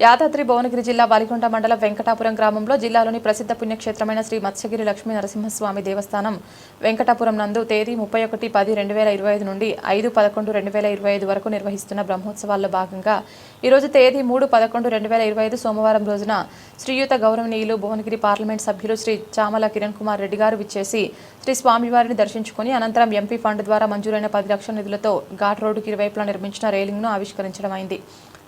యాదాద్రి భువనగిరి జిల్లా బాలికొండ మండలం వెంకటాపురం గ్రామంలో జిల్లాలోని ప్రసిద్ధ పుణ్యక్షేత్రమైన శ్రీ మత్స్యగిరి లక్ష్మీ నరసింహస్వామి దేవస్థానం వెంకటాపురం నందు తేదీ ముప్పై ఒకటి పది రెండు వేల ఇరవై ఐదు నుండి ఐదు పదకొండు రెండు వేల ఇరవై ఐదు వరకు నిర్వహిస్తున్న బ్రహ్మోత్సవాల్లో భాగంగా ఈరోజు తేదీ మూడు పదకొండు రెండు వేల ఇరవై ఐదు సోమవారం రోజున శ్రీయుత గౌరవనీయులు భువనగిరి పార్లమెంట్ సభ్యులు శ్రీ చామల కిరణ్ కుమార్ రెడ్డి గారు విచ్చేసి శ్రీ స్వామివారిని దర్శించుకుని అనంతరం ఎంపీ ఫండ్ ద్వారా మంజూరైన పది లక్షల నిధులతో ఘాట్ రోడ్డుకి ఇరువైపులా నిర్మించిన రైలింగ్ను ఆవిష్కరించడం అయింది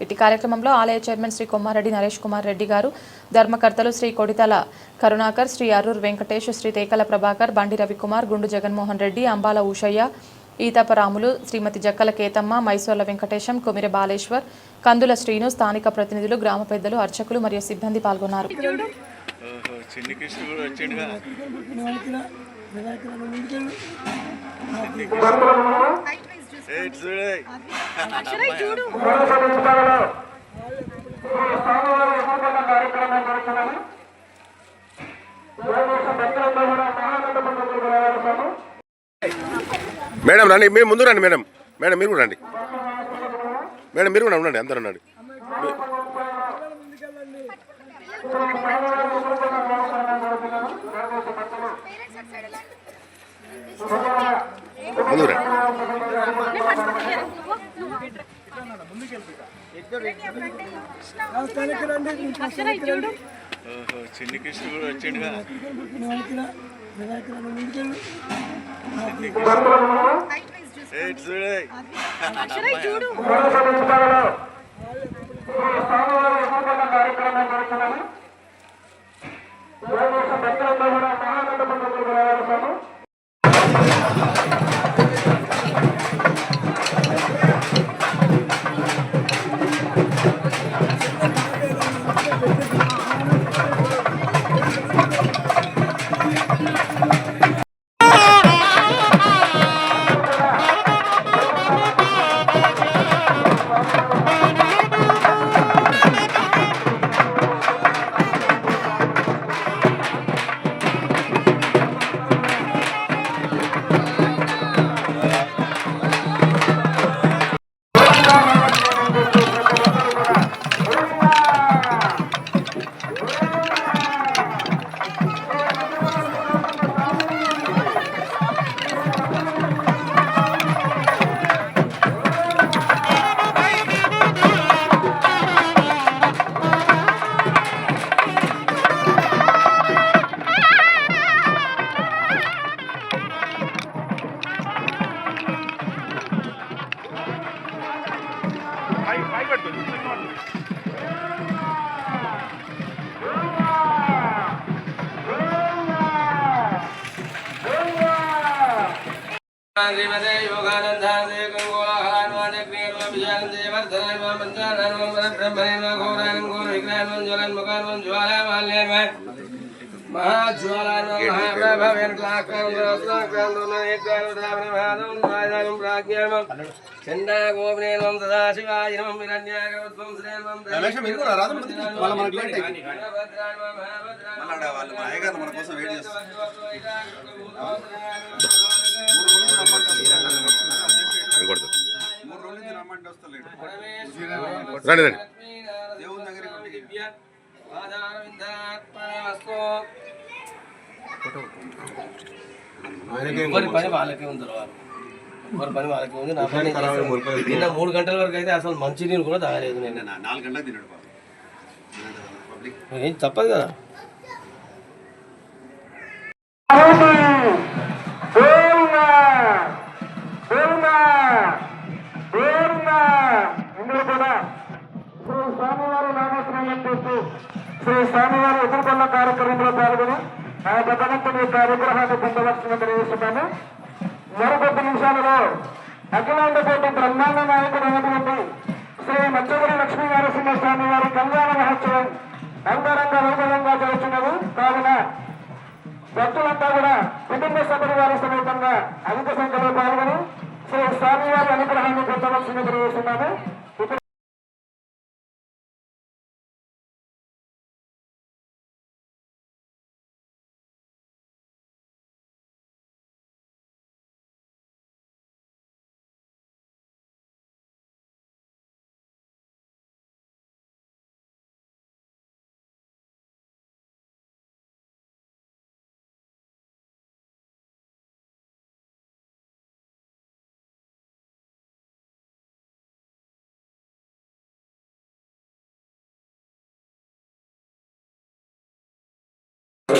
ఇటు కార్యక్రమంలో ఆలయ చైర్మన్ శ్రీ కొమ్మారెడ్డి నరేష్ కుమార్ రెడ్డి గారు ధర్మకర్తలు శ్రీ కొడితల కరుణాకర్ శ్రీ అరూర్ వెంకటేష్ శ్రీ తేకల ప్రభాకర్ బండి రవికుమార్ గుండు జగన్మోహన్ రెడ్డి అంబాల ఉషయ్య ఈతపరాములు శ్రీమతి జక్కల కేతమ్మ మైసోర్ల వెంకటేశం కొమిరె బాలేశ్వర్ కందుల శ్రీను స్థానిక ప్రతినిధులు గ్రామ పెద్దలు అర్చకులు మరియు సిబ్బంది పాల్గొన్నారు. ఓహో చిన్ని చూడు మేడం రండి మీరు ముందు రండి మేడం. మేడం మీరు కూడా రండి. మేడం మీరు కూడా ఉండండి అందరూ ఉండండి. ముందు రండి. చిన్ని కృష్ణ కూడా వచ్చిండుగా. ఏయ్, చూడు. श्रीमते योगानन्दादे गङ्गोलाहलान्वादग्नेर्वाभिजानन्दे वर्धनान्वा मन्त्राणान्वा परब्रह्मणेन्वा घोरान् घोरविघ्नान्वं ज्वलन् मुखान्वं ज्वालामाल्यन्वा महाज्वालान्वा महाप्रभवेर्क्लाक्रान्दोनायकान्दोनायकान्दोधावनभादं प्राज्ञामं चण्डा गोपनेन्वं सदाशिवाय नमं विरण्यागवत्वं श्रेन्वं వాళ్ళు మా అయ్యగారు మన కోసం వెయిట్ చేస్తారు రండి రండి. ఎవరి పని వాళ్ళకే ఉంది తర్వాత ఎవరి పని వాళ్ళకే ఉంది. నా పని నేను చేస్తాను. నిన్న మూడు గంటల వరకు అయితే అసలు మంచి నీళ్ళు కూడా తాగలేదు నేను నా- నాలుగు గంటలకు తిన్నాడు బాబు. పబ్లిక్ ఏం తప్పదు కదా. ఆ భగవంతుని యొక్క అనుగ్రహాన్ని పొందవలసిన తెలియజేస్తున్నాను మరికొద్ది నిమిషాలలో అఖిలాండకోటి బ్రహ్మాండ నాయకుడు అయినటువంటి శ్రీ మత్స్యగిరి లక్ష్మీ నరసింహ స్వామి వారి కళ్యాణ మహోత్సవం అంగరంగ వైభవంగా జరుగుతున్నది. కావున భక్తులంతా కూడా కుటుంబ సభ్యుల వారి సమేతంగా అధిక సంఖ్యలో పాల్గొని శ్రీ స్వామివారి అనుగ్రహాన్ని పొందవలసిన తెలియజేస్తున్నాను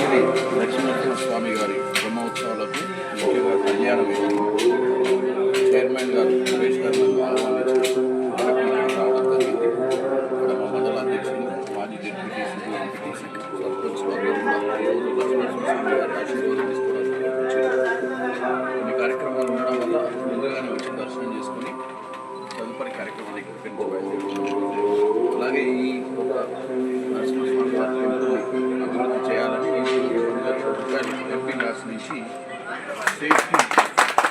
శ్రీ లక్ష్మీనరసింహ స్వామి గారి బ్రహ్మోత్సవాలకు ముఖ్యంగా కళ్యాణ చైర్మన్ గారు ఎంపీ నుంచి సేఫ్టీ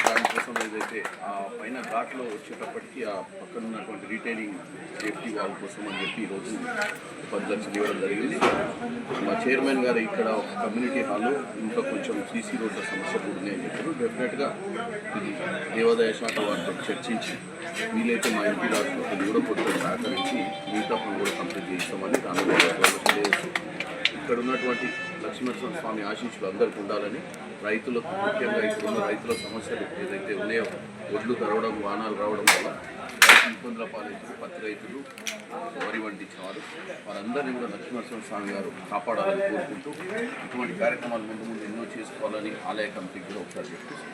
దానికోసం ఏదైతే ఆ పైన ఘాట్లో వచ్చేటప్పటికి ఆ పక్కన ఉన్నటువంటి రీటైనింగ్ సేఫ్టీ వాళ్ళ కోసం అని చెప్పి ఈరోజు పది లక్షలు ఇవ్వడం జరిగింది. మా చైర్మన్ గారు ఇక్కడ ఒక కమ్యూనిటీ హాల్లో ఇంకా కొంచెం సీసీ రోడ్ల సమస్య కూడా ఉన్నాయని చెప్పారు. డెఫినెట్గా ఇది దేవాదాయ శాఖ వారితో చర్చించి వీలైతే మా ఎంపీ రాష్ట్రంలో కూడా కొంచెం సహకరించి మిగతా పనులు కూడా కంప్లీట్ చేస్తామని దాని ఇక్కడ ఉన్నటువంటి లక్ష్మీనరసింహ స్వామి ఆశీస్సులు అందరికీ ఉండాలని రైతులకు ముఖ్యంగా ఇప్పుడు ఉన్న రైతుల సమస్యలు ఏదైతే ఉన్నాయో ఒడ్లు తరవడం వాహనాలు రావడం వల్ల ఇబ్బందుల పాలైతులు పత్తి రైతులు వరి వండించిన వారు వారందరినీ కూడా లక్ష్మీనరసింహ స్వామి గారు కాపాడాలని కోరుకుంటూ ఇటువంటి కార్యక్రమాలు ముందు ముందు ఎన్నో చేసుకోవాలని ఆలయ కమిటీకి కూడా ఒకసారి చెప్పేసి